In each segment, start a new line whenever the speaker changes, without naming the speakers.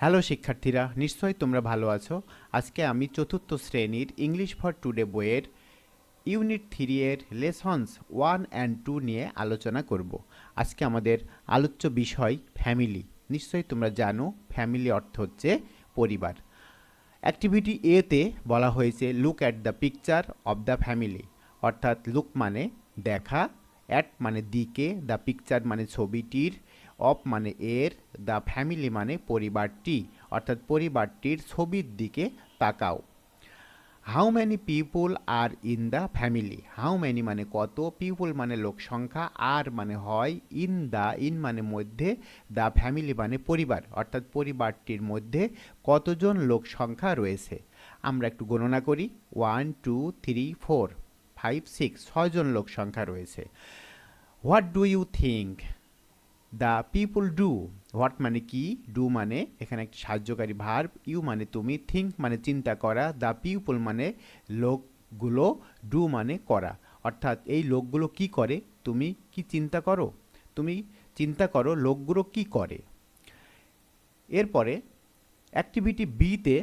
Hello শিক্ষার্থীরা, নিশ্চয়ই তোমরা ভালো আছো। আজকে আমি চতুর্থ শ্রেণির ইংলিশ ফর টুডে বইয়ের ইউনিট থ্রি এর লেসন্স ওয়ান অ্যান্ড টু নিয়ে আলোচনা করব। আজকে আমাদের আলোচ্য বিষয় ফ্যামিলি নিশ্চয়ই তোমরা জানো ফ্যামিলি অর্থ হচ্ছে পরিবার। অ্যাক্টিভিটি এতে বলা হয়েছে look at the picture of the family অর্থাৎ লুক মানে দেখা অ্যাট মানে দিকে দ্য পিকচার মানে ছবিটির অফ মানে এর দ্য ফ্যামিলি মানে পরিবারটি, অর্থাৎ পরিবারটির ছবির দিকে তাকাও। How many people are in the family how many মানে কত? পিপুল মানে লোক সংখ্যা, আর মানে হয় ইন দ্য ইন মানে মধ্যে দ্য ফ্যামিলি মানে পরিবার, অর্থাৎ পরিবারটির মধ্যে কতজন লোক সংখ্যা রয়েছে? আমরা একটু গণনা করি। One two three four five six ছয়জন লোক সংখ্যা রয়েছে। What do you think the people do what মানে কি? ডু মানে এখানে একটি সাহায্যকারী ভার্ব ইউ মানে তুমি থিঙ্ক মানে চিন্তা করা দ্য পিপুল মানে লোকগুলো ডু মানে করা। অর্থাৎ এই লোকগুলো কি করে? তুমি কি চিন্তা করো? তুমি চিন্তা করো লোকগুলো কি করে। এরপরে অ্যাক্টিভিটি বিতে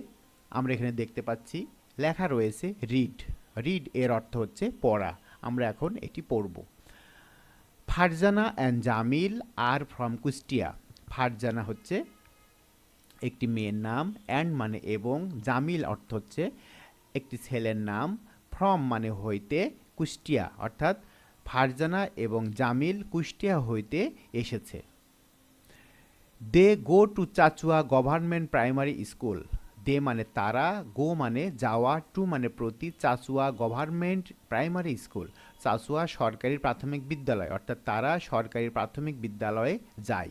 আমরা এখানে দেখতে পাচ্ছি, লেখা রয়েছে রিড রিড এর অর্থ হচ্ছে পড়া। আমরা এখন এটি পড়ব। Farzana and Jamil are from Kushtia. Farzana হচ্ছে একটি মেয়ের নাম অ্যান্ড মানে এবং জামিল অর্থ হচ্ছে একটি ছেলের নাম। ফ্রম মানে হইতে কুষ্টিয়া, অর্থাৎ ফারজানা এবং জামিল কুষ্টিয়া হইতে এসেছে। They go to Chachua government primary school they মানে তারা, গো মানে যাওয়া, টু মানে প্রতি Chachua government primary school Chachua সরকারি প্রাথমিক বিদ্যালয়, অর্থাৎ তারা সরকারি প্রাথমিক বিদ্যালয়ে যায়।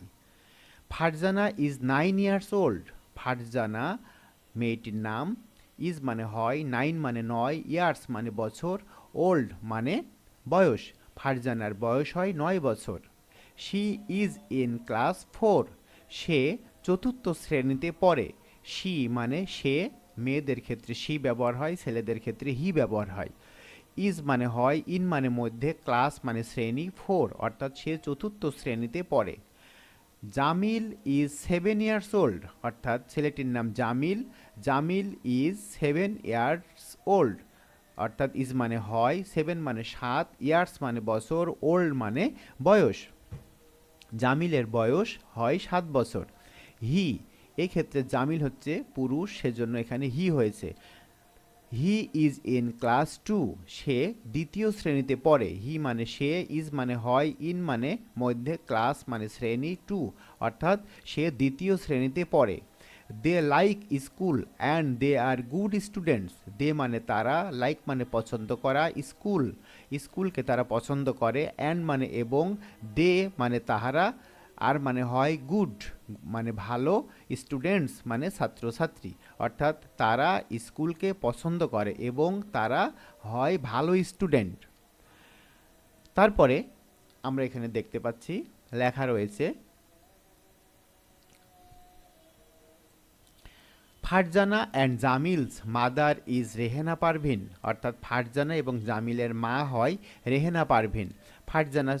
Farzana is nine years old. Farzana মেয়েটির নাম, ইজ মানে হয় নাইন মানে নয় ইয়ার্স মানে বছর, ওল্ড মানে বয়স। ফারজানার বয়স হয় নয় বছর। She is in class four. সে চতুর্থ শ্রেণীতে পড়ে। শি মানে সে মেয়েদের ক্ষেত্রে, শি ব্যবহার হয়, ছেলেদের ক্ষেত্রে হি ব্যবহার হয়। ইজ মানে হয়, ইন মানে মধ্যে, ক্লাস মানে শ্রেণি, ফোর অর্থাৎ সে চতুর্থ শ্রেণীতে পড়ে। Jamil is seven years old অর্থাৎ ছেলেটির নাম Jamil. Jamil is seven years old অর্থাৎ ইজ মানে হয়, সেভেন মানে সাত, ইয়ার্স মানে বছর, ওল্ড মানে বয়স। জামিলের বয়স হয় সাত বছর। হি এই ক্ষেত্রে জামিল হচ্ছে পুরুষ, সেজন্য এখানে হি হয়েছে। He is in class two, সে দ্বিতীয় শ্রেণীতে পড়ে। হি মানে সে, ইজ মানে হয়, ইন মানে মধ্যে, ক্লাস মানে শ্রেণি টু, অর্থাৎ সে দ্বিতীয় শ্রেণীতে পড়ে। They like school and they are good students. They মানে তারা, লাইক মানে পছন্দ করা স্কুল। স্কুলকে তারা পছন্দ করে, অ্যান্ড মানে এবং দে মানে তাহারা আর মানে হয় গুড মানে ভালো স্টুডেন্টস মানে ছাত্রছাত্রী। অর্থাৎ তারা স্কুলকে পছন্দ করে এবং তারা হয় ভালো স্টুডেন্ট তারপরে আমরা এখানে দেখতে পাচ্ছি, লেখা রয়েছে, Farzana and Jamil's, mother is Rehena Parvin. অর্থাৎ ফারজানা এবং জামিলের মা হয় রেহেনা পারভিন। ফারজানা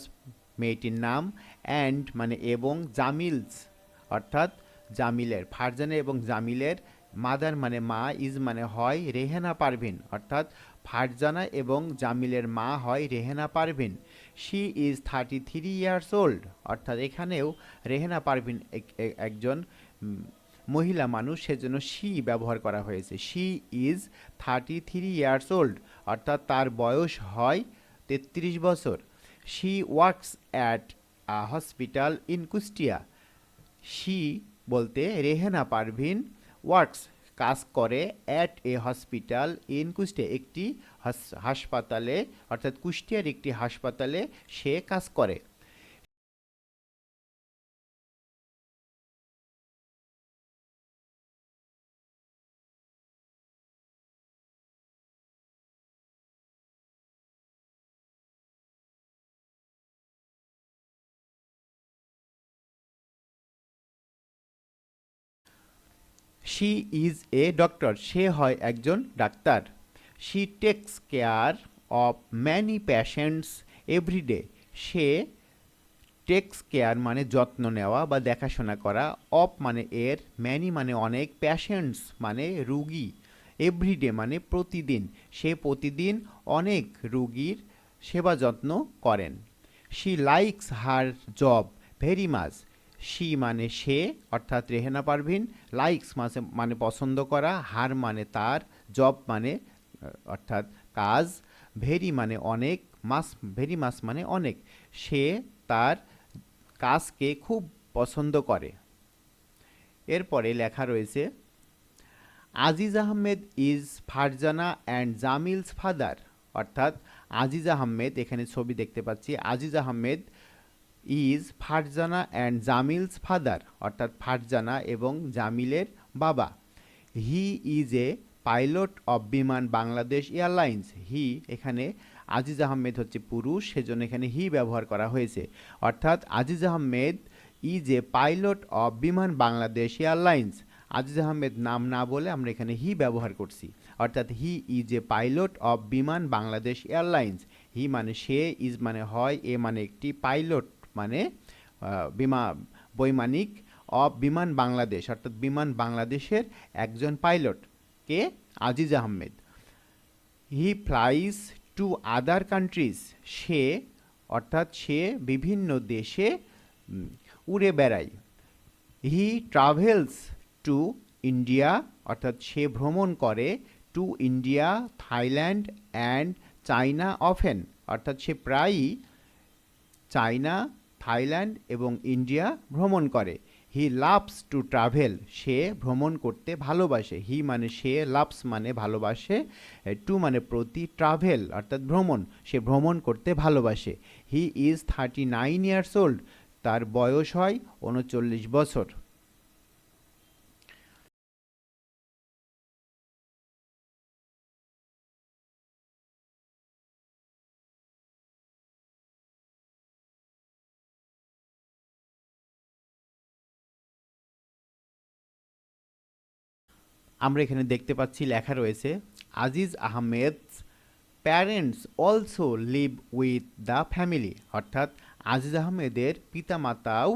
মেয়েটির নাম অ্যান্ড মানে এবং জামিলস, অর্থাৎ জামিলের, ফারজানা এবং জামিলের মাদার মানে মা, ইজ মানে হয় রেহেনা পারভিন, অর্থাৎ ফারজানা এবং জামিলের মা হয় Rehena Parvin. She is thirty three years old অর্থাৎ এখানেও রেহেনা পারভিন এক- এক- একজন মহিলা মানুষ, সেজন্য শি ব্যবহার করা হয়েছে। She is thirty three years old অর্থাৎ তার বয়স হয় তেত্রিশ বছর। She works at a hospital in Kushtia she বলতে রেহেনা পারভিন ওয়ার্কস কাজ করে at a hospital in Kushtia একটি হাস- হাসপাতালে, অর্থাৎ কুষ্টিয়ার একটি হাসপাতালে সে কাজ করে। শি ইজ এ ডক্টর সে হয় একজন doctor. She takes care of many patients everyday say takes care মানে যত্ন নেওয়া বা দেখাশোনা করা। অফ মানে এর ম্যানি মানে অনেক প্যাশেন্টস মানে রুগী। এভরিডে মানে প্রতিদিন। সে প্রতিদিন অনেক রুগীর সেবা যত্ন করেন। She likes her job very much she মানে সে, অর্থাৎ রেহেনা পারভিন, লাইকস মানে মানে পছন্দ করা, হার মানে তার, জব মানে অর্থাৎ কাজ, ভেরি মানে অনেক, মাস, ভেরি মাস মানে অনেক। সে তার কাজকে খুব পছন্দ করে। এরপরে লেখা রয়েছে, Aziz Ahmed is Farzana and Jamil's father. অর্থাৎ আজিজ আহমেদ, এখানে ছবি দেখতে পাচ্ছি, Aziz Ahmed is Farzana and Jamil's father অর্থাৎ ফারজানা এবং জামিলের বাবা। He is a pilot of Biman Bangladesh Airlines হি এখানে আজিজ আহমেদ হচ্ছে পুরুষ, সেজন্য এখানে হি ব্যবহার করা হয়েছে। অর্থাৎ Aziz Ahmed is a pilot of Biman Bangladesh Airlines Aziz Ahmed নাম না বলে আমরা এখানে হি ব্যবহার করছি। অর্থাৎ he is a pilot of Biman Bangladesh Airlines হি মানে সে ইজ মানে হয়, এ মানে একটি পাইলট মানে বিমা, বৈমানিক অফ বিমান বাংলাদেশ, অর্থাৎ বিমান বাংলাদেশের একজন pilot K? Aziz Ahmed. He flies to other countries. সে, অর্থাৎ সে বিভিন্ন দেশে উড়ে বেড়ায়। হি ট্রাভেলস টু ইন্ডিয়া, অর্থাৎ সে ভ্রমণ করে to India, Thailand and China often. অর্থাৎ সে প্রায়ই চায়না থাইল্যান্ড এবং ইন্ডিয়া ভ্রমণ করে। হি লাভস টু ট্রাভেল সে ভ্রমণ করতে ভালোবাসে। হি মানে সে লাভস মানে ভালোবাসে। টু মানে প্রতি ট্রাভেল অর্থাৎ ভ্রমণ। সে ভ্রমণ করতে ভালোবাসে। He is thirty nine years old তার বয়স হয় উনচল্লিশ বছর। আমরা এখানে দেখতে পাচ্ছি লেখা রয়েছে, Aziz Ahmed parents also live with the family. অর্থাৎ আজিজ আহমেদের পিতামাতাও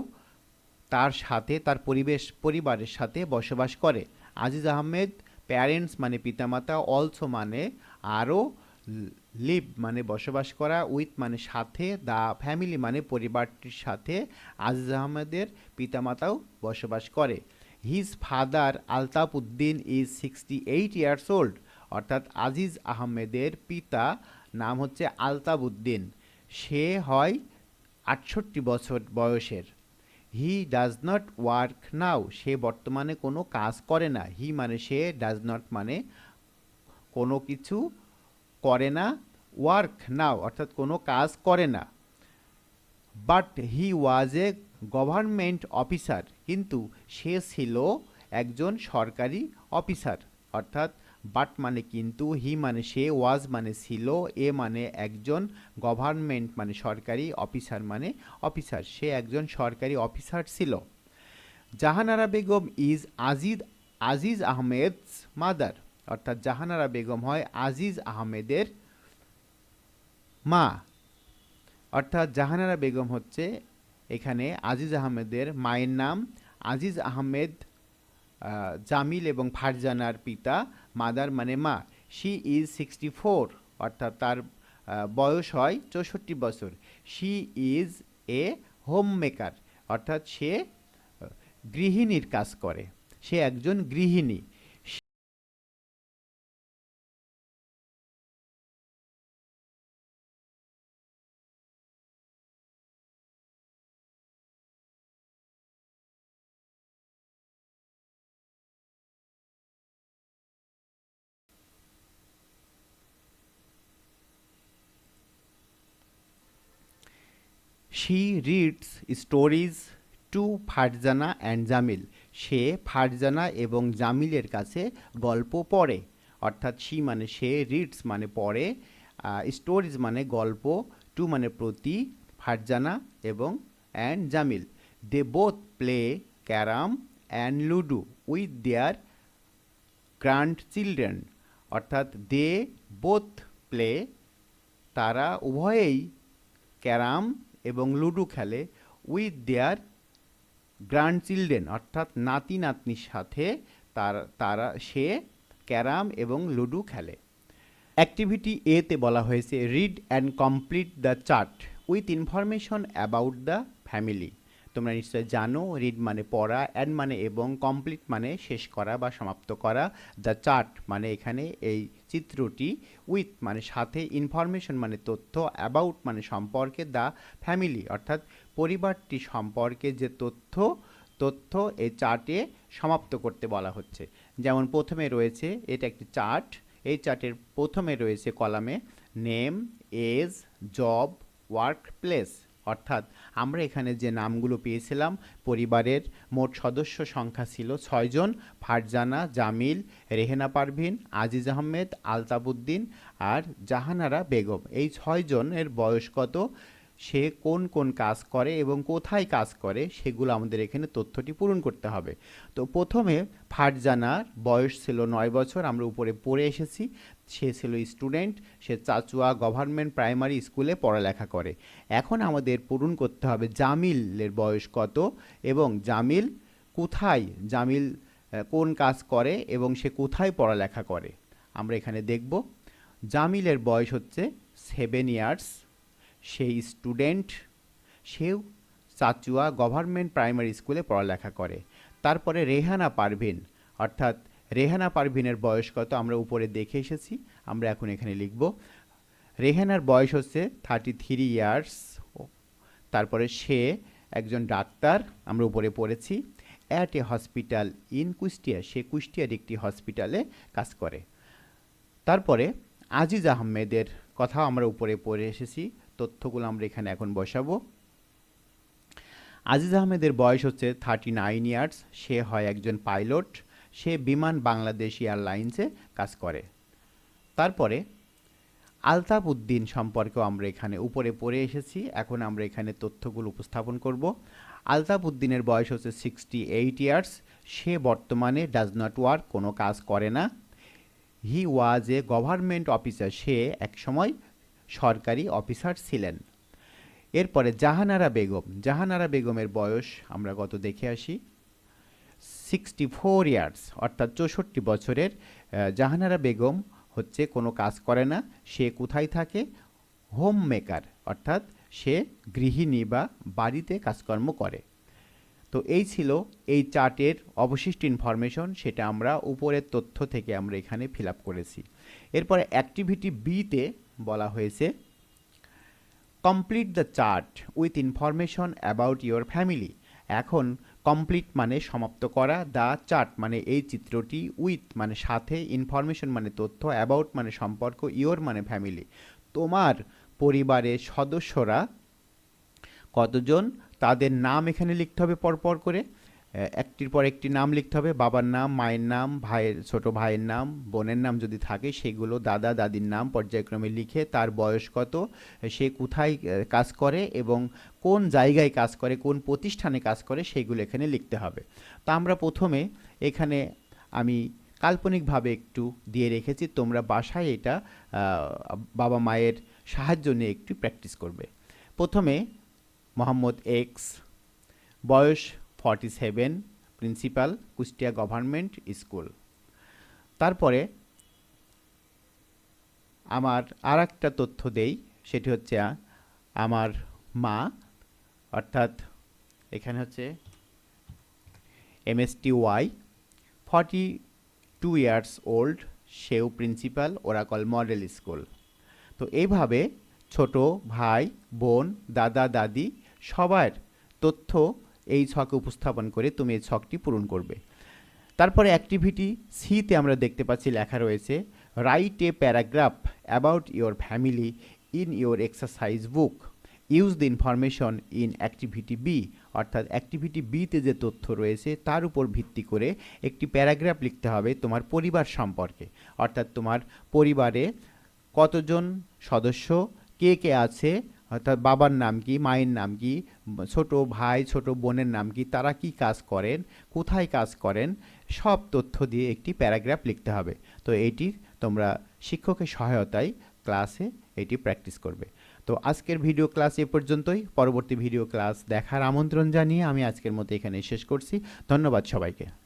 তার সাথে, তার পরিবেশ, পরিবারের সাথে বসবাস করে। আজিজ আহমেদ প্যারেন্টস মানে পিতামাতা, অলসো মানে আরও লিভ মানে বসবাস করা, উইথ মানে সাথে, দ্য ফ্যামিলি মানে পরিবারটির সাথে আজিজ আহমেদের পিতামাতাও বসবাস করে। His father Altaf Uddin is sixty eight years old অর্থাৎ আজিজ আহমেদের পিতা নাম হচ্ছে আলতাফ উদ্দিন। সে হয় আটষট্টি বছর বয়সের। He does not work now সে বর্তমানে কোনো কাজ করে না। হি মানে সে ডাজ নট মানে কোনো কিছু করে না ওয়ার্ক নাও অর্থাৎ কোনো কাজ করে না। But he was a government officer, কিন্তু সে ছিল একজন সরকারি অফিসার। অর্থাৎ বাট মানে কিন্তু হি মানে সে, ওয়াজ মানে ছিল, এ মানে একজন গভর্নমেন্ট মানে সরকারি অফিসার মানে অফিসার। সে একজন সরকারি অফিসার ছিল। Jahanara Begum is Aziz Aziz Ahmed's mother. অর্থাৎ জাহানারা বেগম হয় আজিজ আহমেদের মা। অর্থাৎ জাহানারা বেগম হচ্ছে এখানে আজিজ আহমেদের মায়ের নাম আজিজ আহমেদ জামিল এবং ফারজানার পিতা, মাদার মানে মা। শি ইজ সিক্সটি ফোর অর্থাৎ তার বয়স হয় চৌষট্টি বছর। She is a home maker অর্থাৎ সে গৃহিণীর কাজ করে। সে একজন গৃহিণী। She reads stories to Farzana and Jamil সে ফারজানা এবং জামিলের কাছে গল্প পড়ে। অর্থাৎ শি মানে সে রিডস মানে পড়ে। স্টোরিজ মানে গল্প টু মানে প্রতি ফারজানা এবং and Jamil they both play carrom and ludo with their grandchildren অর্থাৎ দে বোথ প্লে তারা উভয়েই ক্যারাম এবং লুডো খেলে উইথ দেয়ার গ্র্যান্ড চিলড্রেন অর্থাৎ নাতি নাতনির সাথে তার, তারা, সে ক্যারাম এবং লুডো খেলে। অ্যাক্টিভিটি এতে বলা হয়েছে read and complete the chart with information about the family তোমরা নিশ্চয় জানো রিড মানে পড়া অ্যান্ড মানে এবং কমপ্লিট মানে শেষ করা বা সমাপ্ত করা। দ্য চার্ট মানে এখানে এই চিত্রটি উইথ মানে সাথে ইনফরমেশন মানে তথ্য অ্যাবাউট মানে সম্পর্কে দ্য ফ্যামিলি অর্থাৎ পরিবারটি সম্পর্কে যে তথ্য তথ্য এই চার্টে সমাপ্ত করতে বলা হচ্ছে। যেমন প্রথমে রয়েছে, এটা একটি চার্ট এই চার্টের প্রথমে রয়েছে কলামে name age job work place অর্থাৎ আমরা এখানে যে নামগুলো পেয়েছিলাম, পরিবারের মোট সদস্য সংখ্যা ছিল ছয়জন ফারজানা, জামিল, রেহেনা পারভিন, আজিজ আহমেদ আলতাবুদ্দিন আর জাহানারা বেগম। এই ছয়জনের বয়স কত? সে কোন কোন কাজ করে এবং কোথায় কাজ করে সেগুলো আমাদের এখানে তথ্যটি পূরণ করতে হবে। তো প্রথমে ফারজানার বয়স ছিল নয় বছর, আমরা উপরে পড়ে এসেছি। সে ছিল স্টুডেন্ট, সে চাচুয়া গভর্নমেন্ট প্রাইমারি স্কুলে পড়ালেখা করে। এখন আমাদের পূরণ করতে হবে জামিলের বয়স কত এবং জামিল কোথায়, জামিল কোন কাজ করে এবং সে কোথায় পড়ালেখা করে? আমরা এখানে দেখব। জামিলের বয়স হচ্ছে সেভেন ইয়ার্স সেই স্টুডেন্ট, সেও চাচুয়া গভর্নমেন্ট প্রাইমারি স্কুলে পড়ালেখা করে। তারপরে রেহানা পারভিন, অর্থাৎ রেহানা পারভিনের বয়স কত? আমরা উপরে দেখে এসেছি, আমরা এখন এখানে লিখব। রেহানার বয়স হচ্ছে থার্টি থ্রি ইয়ার্স তারপরে সে একজন ডাক্তার, আমরা উপরে পড়েছি at a hospital in Kushtia, সে কুষ্টিয়ার একটি হসপিটালে কাজ করে। তারপরে আজিজ আহমেদের কথা আমরা উপরে পড়ে এসেছি, তথ্যগুলো আমরা এখানে এখন বসাবো। আজিজ আহমেদের বয়স হচ্ছে থার্টি নাইন ইয়ার্স সে হয় একজন পাইলট সে বিমান বাংলাদেশ এয়ারলাইন্সে কাজ করে। তারপরে আলতাফ উদ্দিন সম্পর্কেও আমরা এখানে উপরে পড়ে এসেছি। এখন আমরা এখানে তথ্যগুলো উপস্থাপন করব। আলতাফ উদ্দিনের বয়স হচ্ছে সিক্সটি এইট ইয়ার্স সে বর্তমানে ডাজ নট ওয়ার্ক কোনো কাজ করে না। হি ওয়াজ এ গভর্নমেন্ট অফিসার সে একসময় সরকারি অফিসার ছিলেন। এরপরে জাহানারা বেগম। জাহানারা বেগমের বয়স আমরা গত দেখে আসি। সিক্সটি ফোর ইয়ার্স অর্থাৎ চৌষট্টি বছরের জাহানারা বেগম হচ্ছে কোনো কাজ করে না, সে কোথায় থাকে? হোম মেকার অর্থাৎ সে গৃহিণী বা বাড়িতে কাজকর্ম করে। তো এই ছিল এই চার্টের অবশিষ্ট ইনফরমেশন সেটা আমরা উপরের তথ্য থেকে আমরা এখানে ফিল করেছি। এরপরে অ্যাক্টিভিটি বিতে বলা হয়েছে complete the chart with information about your family এখন কমপ্লিট মানে সমাপ্ত করা দ্য চার্ট মানে এই চিত্রটি উইথ মানে সাথে ইনফরমেশন মানে তথ্য অ্যাবাউট মানে সম্পর্ক ইয়োর মানে ফ্যামিলি তোমার পরিবারের সদস্যরা কতজন? তাদের নাম এখানে লিখতে হবে পরপর করে। একটির পর একটি নাম লিখতে হবে, বাবার নাম, মায়ের নাম, ভাইয়ের, ছোট ভাইয়ের নাম, বোনের নাম যদি থাকে, সেগুলো দাদা, দাদির নাম পর্যায়ক্রমে লিখে তার বয়স কত, সে কোথায় কাজ করে এবং কোন জায়গায় কাজ করে, কোন প্রতিষ্ঠানে কাজ করে, সেগুলো এখানে লিখতে হবে। তা আমরা প্রথমে এখানে আমি কাল্পনিকভাবে একটু দিয়ে রেখেছি, তোমরা বাসায় এটা বাবা মায়ের সাহায্য নিয়ে একটু প্র্যাকটিস করবে। প্রথমে মোহাম্মদ এক্স, বয়স forty seven principal, Kushtia government school. তারপরে আমার আর একটা তথ্য দেই, সেটি হচ্ছে, আমার মা, অর্থাৎ এখানে হচ্ছে MST Y, forty two years old, সেও প্রিন্সিপাল, ওরাকল মডেল স্কুল। তো এইভাবে ছোট ভাই, বোন, দাদা, দাদি, সবার তথ্য এই ছকে উপস্থাপন করে তুমি এই ছকটি পূরণ করবে। তারপরে অ্যাক্টিভিটি সিতে আমরা দেখতে পাচ্ছি লেখা রয়েছে write a paragraph about your family in your exercise book use the information in activity B অর্থাৎ অ্যাক্টিভিটি বিতে যে তথ্য রয়েছে তার উপর ভিত্তি করে একটি প্যারাগ্রাফ লিখতে হবে তোমার পরিবার সম্পর্কে। অর্থাৎ তোমার পরিবারে কতজন সদস্য, কে কে আছে অর্থাৎ বাবার নাম কি, মায়ের নাম কি, ছোট ভাই, ছোট বোনের নাম কি, তারা কি কাজ করেন, কোথায় কাজ করেন, সব তথ্য দিয়ে একটি প্যারাগ্রাফ লিখতে হবে। তো এটি তোমরা শিক্ষকের সহায়তায় ক্লাসে এটি প্র্যাকটিস করবে। তো আজকের ভিডিও ক্লাস এ পর্যন্তই। পরবর্তী ভিডিও ক্লাস দেখার আমন্ত্রণ জানিয়ে আমি আজকের মতো এখানে শেষ করছি। ধন্যবাদ সবাইকে।